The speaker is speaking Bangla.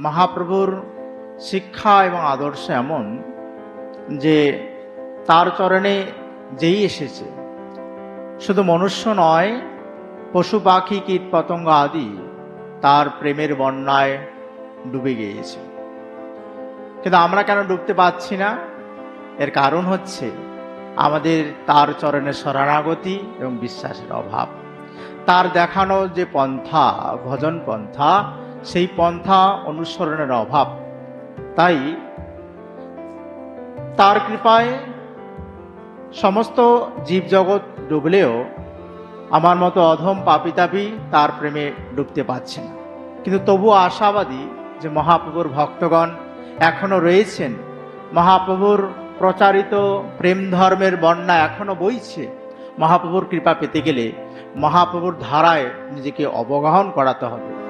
মহাপ্রভুর শিক্ষা এবং আদর্শ এমন যে তার চরণে যেই এসেছে, শুধু মনুষ্য নয়, পশু পাখি, কীট পতঙ্গ আদি তার প্রেমের বন্যায় ডুবে গিয়েছে। কিন্তু আমরা কেন ডুবতে পারছি না? এর কারণ হচ্ছে আমাদের তার চরণে শরণাগতি এবং বিশ্বাসের অভাব। তার দেখানো যে পন্থা, ভজন পন্থা সেই পন্থা অনুসরণের অভাব। তাই তার কৃপায় সমস্ত জীবজগৎ ডুবলেও আমার মতো অধম পাপিতাপি তার প্রেমে ডুবতে পারছে না। কিন্তু তবু আশাবাদী যে মহাপ্রভুর ভক্তগণ এখনও রয়েছেন, মহাপ্রভুর প্রচারিত প্রেম ধর্মের বন্যা এখনও বইছে, মহাপ্রভুর কৃপা পেতে গেলে মহাপ্রভুর ধারায় নিজেকে অবগাহন করাতে হবে।